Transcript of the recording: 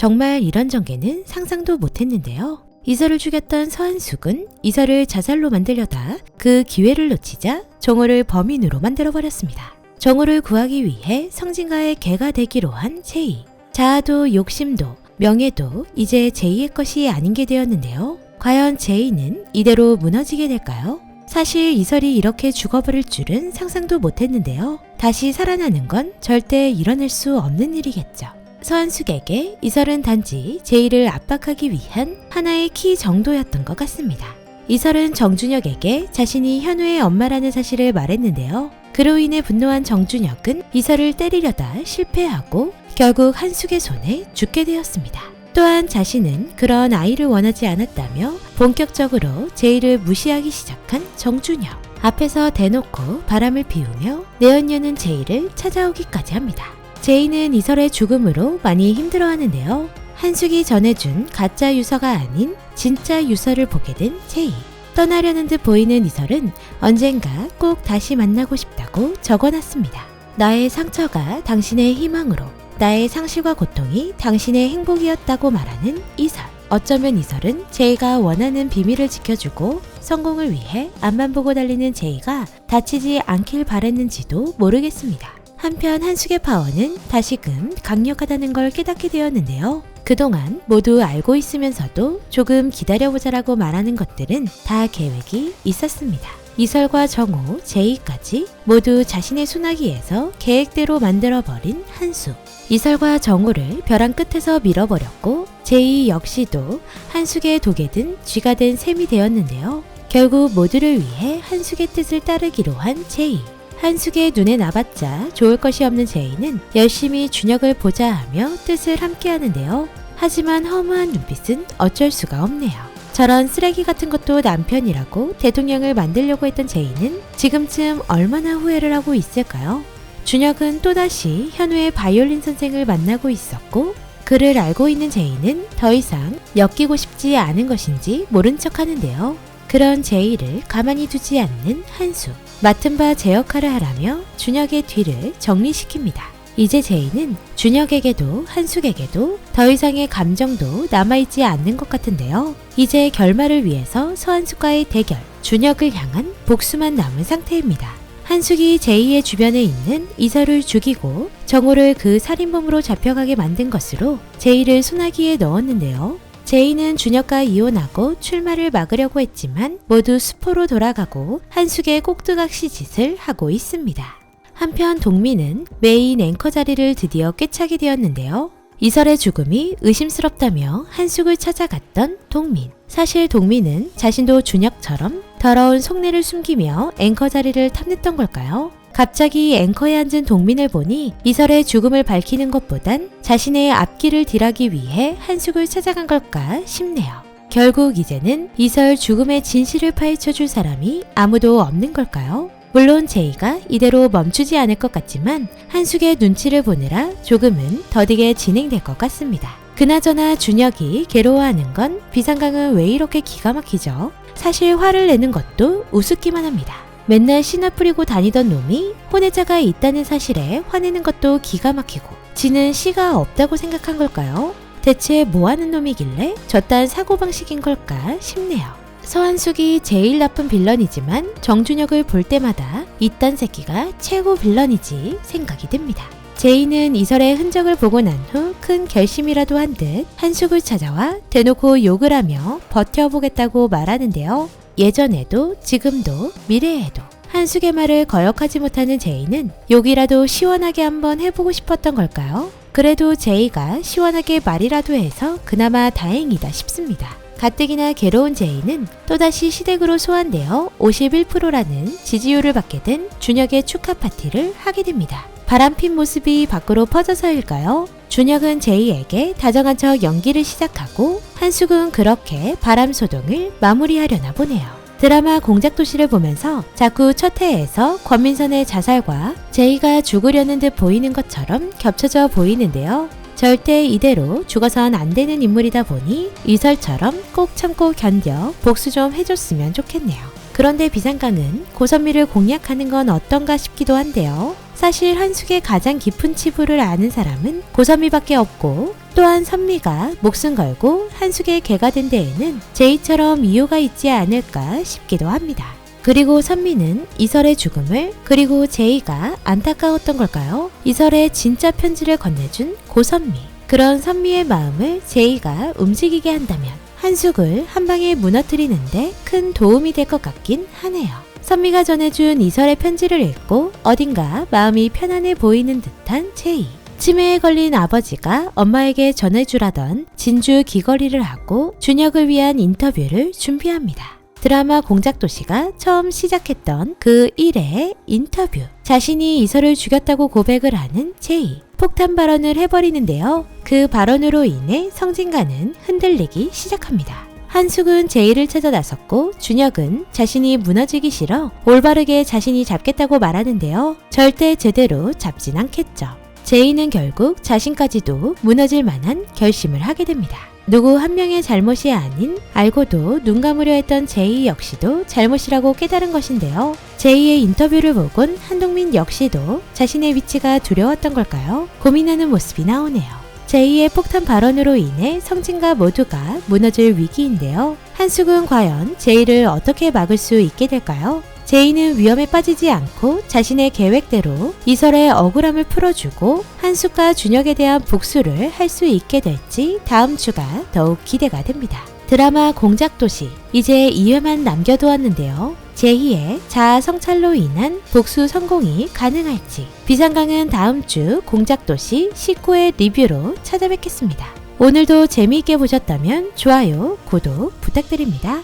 정말 이런 전개는 상상도 못했는데요. 이설을 죽였던 서한숙은 이설을 자살로 만들려다 그 기회를 놓치자 정호를 범인으로 만들어버렸습니다. 정호를 구하기 위해 성진가의 개가 되기로 한 제이. 자아도 욕심도 명예도 이제 제이의 것이 아닌 게 되었는데요. 과연 제이는 이대로 무너지게 될까요? 사실 이설이 이렇게 죽어버릴 줄은 상상도 못했는데요. 다시 살아나는 건 절대 일어날 수 없는 일이겠죠. 서한숙에게 이설은 단지 제이를 압박하기 위한 하나의 키 정도였던 것 같습니다. 이설은 정준혁에게 자신이 현우의 엄마라는 사실을 말했는데요. 그로 인해 분노한 정준혁은 이설을 때리려다 실패하고 결국 한숙의 손에 죽게 되었습니다. 또한 자신은 그런 아이를 원하지 않았다며 본격적으로 제이를 무시하기 시작한 정준혁. 앞에서 대놓고 바람을 피우며 내연녀는 제이를 찾아오기까지 합니다. 제이는 이설의 죽음으로 많이 힘들어하는데요. 한숙이 전해준 가짜 유서가 아닌 진짜 유서를 보게 된 제이. 떠나려는 듯 보이는 이설은 언젠가 꼭 다시 만나고 싶다고 적어놨습니다. 나의 상처가 당신의 희망으로, 나의 상실과 고통이 당신의 행복이었다고 말하는 이설. 어쩌면 이설은 제이가 원하는 비밀을 지켜주고 성공을 위해 앞만 보고 달리는 제이가 다치지 않길 바랬는지도 모르겠습니다. 한편 한숙의 파워는 다시금 강력하다는 걸 깨닫게 되었는데요. 그동안 모두 알고 있으면서도 조금 기다려보자라고 말하는 것들은 다 계획이 있었습니다. 이설과 정호, 제이까지 모두 자신의 순하기에서 계획대로 만들어버린 한수. 이설과 정호를 벼랑 끝에서 밀어버렸고 제이 역시도 한숙의 독에 든 쥐가 된 셈이 되었는데요. 결국 모두를 위해 한숙의 뜻을 따르기로 한 제이. 한숙의 눈에 나봤자 좋을 것이 없는 제이는 열심히 준혁을 보자 하며 뜻을 함께 하는데요. 하지만 허무한 눈빛은 어쩔 수가 없네요. 저런 쓰레기 같은 것도 남편이라고 대통령을 만들려고 했던 제이는 지금쯤 얼마나 후회를 하고 있을까요? 준혁은 또다시 현우의 바이올린 선생을 만나고 있었고 그를 알고 있는 제이는 더 이상 엮이고 싶지 않은 것인지 모른 척 하는데요. 그런 제이를 가만히 두지 않는 한수. 맡은 바 제 역할을 하라며 준혁의 뒤를 정리시킵니다. 이제 제이는 준혁에게도 한숙에게도 더 이상의 감정도 남아있지 않는 것 같은데요. 이제 결말을 위해서 서한숙과의 대결, 준혁을 향한 복수만 남은 상태입니다. 한숙이 제이의 주변에 있는 이설을 죽이고 정호를 그 살인범으로 잡혀가게 만든 것으로 제이를 소나기에 넣었는데요. 제이는 준혁과 이혼하고 출마를 막으려고 했지만 모두 수포로 돌아가고 한숙의 꼭두각시 짓을 하고 있습니다. 한편 동민은 메인 앵커 자리를 드디어 꿰차게 되었는데요. 이설의 죽음이 의심스럽다며 한숙을 찾아갔던 동민. 사실 동민은 자신도 준혁처럼 더러운 속내를 숨기며 앵커 자리를 탐냈던 걸까요? 갑자기 앵커에 앉은 동민을 보니 이설의 죽음을 밝히는 것보단 자신의 앞길을 딜하기 위해 한숙을 찾아간 걸까 싶네요. 결국 이제는 이설 죽음의 진실을 파헤쳐 줄 사람이 아무도 없는 걸까요? 물론 제이가 이대로 멈추지 않을 것 같지만 한숙의 눈치를 보느라 조금은 더디게 진행될 것 같습니다. 그나저나 준혁이 괴로워하는 건 비상강은 왜 이렇게 기가 막히죠? 사실 화를 내는 것도 우습기만 합니다. 맨날 신나 뿌리고 다니던 놈이 혼외자가 있다는 사실에 화내는 것도 기가 막히고 지는 씨가 없다고 생각한 걸까요? 대체 뭐 하는 놈이길래 저딴 사고방식인 걸까 싶네요. 서한숙이 제일 나쁜 빌런이지만 정준혁을 볼 때마다 이딴 새끼가 최고 빌런이지 생각이 듭니다. 제이는 이설의 흔적을 보고 난 후 큰 결심이라도 한 듯 한숙을 찾아와 대놓고 욕을 하며 버텨보겠다고 말하는데요. 예전에도 지금도 미래에도 한숙의 말을 거역하지 못하는 제이는 욕이라도 시원하게 한번 해보고 싶었던 걸까요? 그래도 제이가 시원하게 말이라도 해서 그나마 다행이다 싶습니다. 가뜩이나 괴로운 제이는 또다시 시댁으로 소환되어 51%라는 지지율을 받게 된 준혁의 축하 파티를 하게 됩니다. 바람핀 모습이 밖으로 퍼져서일까요? 준혁은 제이에게 다정한 척 연기를 시작하고 한숙은 그렇게 바람 소동을 마무리하려나 보네요. 드라마 공작도시를 보면서 자꾸 첫 회에서 권민선의 자살과 제이가 죽으려는 듯 보이는 것처럼 겹쳐져 보이는데요. 절대 이대로 죽어선 안 되는 인물이다 보니 이설처럼 꼭 참고 견뎌 복수 좀 해줬으면 좋겠네요. 그런데 비상강은 고선미를 공략하는 건 어떤가 싶기도 한데요. 사실 한숙의 가장 깊은 치부를 아는 사람은 고선미밖에 없고 또한 선미가 목숨 걸고 한숙의 개가 된 데에는 제이처럼 이유가 있지 않을까 싶기도 합니다. 그리고 선미는 이설의 죽음을 그리고 제이가 안타까웠던 걸까요? 이설의 진짜 편지를 건네준 고선미. 그런 선미의 마음을 제이가 움직이게 한다면 한숙을 한 방에 무너뜨리는데 큰 도움이 될 것 같긴 하네요. 선미가 전해준 이설의 편지를 읽고 어딘가 마음이 편안해 보이는 듯한 제이. 치매에 걸린 아버지가 엄마에게 전해주라던 진주 귀걸이를 하고 준혁을 위한 인터뷰를 준비합니다. 드라마 공작도시가 처음 시작했던 그 일의 인터뷰. 자신이 이설을 죽였다고 고백을 하는 제이. 폭탄 발언을 해버리는데요. 그 발언으로 인해 성진가는 흔들리기 시작합니다. 한숙은 제이를 찾아 나섰고 준혁은 자신이 무너지기 싫어 올바르게 자신이 잡겠다고 말하는데요. 절대 제대로 잡진 않겠죠. 제이는 결국 자신까지도 무너질 만한 결심을 하게 됩니다. 누구 한 명의 잘못이 아닌 알고도 눈 감으려 했던 제이 역시도 잘못이라고 깨달은 것인데요. 제이의 인터뷰를 보곤 한동민 역시도 자신의 위치가 두려웠던 걸까요? 고민하는 모습이 나오네요. 제이의 폭탄 발언으로 인해 성진과 모두가 무너질 위기인데요. 한숙은 과연 제이를 어떻게 막을 수 있게 될까요? 제이는 위험에 빠지지 않고 자신의 계획대로 이설의 억울함을 풀어주고 한숙과 준혁에 대한 복수를 할 수 있게 될지 다음 주가 더욱 기대가 됩니다. 드라마 공작도시 이제 2회만 남겨두었는데요. 제2의 자아 성찰로 인한 복수 성공이 가능할지 비상강은 다음 주 공작도시 19회 리뷰로 찾아뵙겠습니다. 오늘도 재미있게 보셨다면 좋아요, 구독 부탁드립니다.